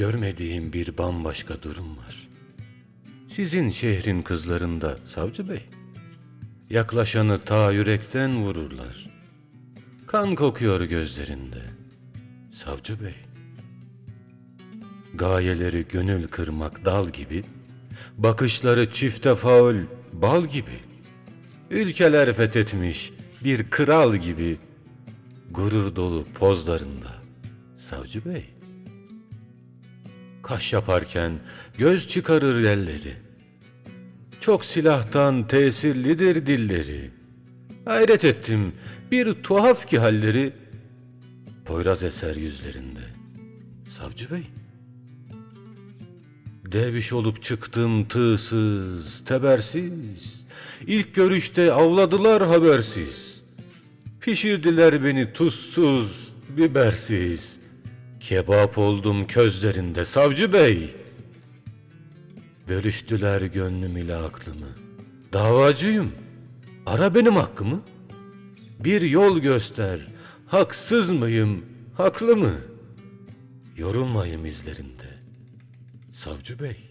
görmediğim bir bambaşka durum var. Sizin şehrin kızlarında savcı bey. Yaklaşanı ta yürekten vururlar. Kan kokuyor gözlerinde. Savcı bey. Gayeleri gönül kırmak dal gibi, bakışları çifte faul bal gibi. Ülkeler fethetmiş bir kral gibi, gurur dolu pozlarında. Savcı bey. Kaş yaparken göz çıkarır elleri. Çok silahtan tesirlidir dilleri. Hayret ettim bir tuhaf ki halleri. Poyraz eser yüzlerinde. Savcı bey. Derviş olup çıktım tığsız, tebersiz. İlk görüşte avladılar habersiz. Pişirdiler beni tuzsuz, bibersiz. Kebap oldum közlerinde savcı bey. Bölüştüler gönlüm ile aklımı. Davacıyım. Ara benim hakkımı. Bir yol göster. Haksız mıyım, haklı mı? Yorulmayım izlerinde. Savcı bey.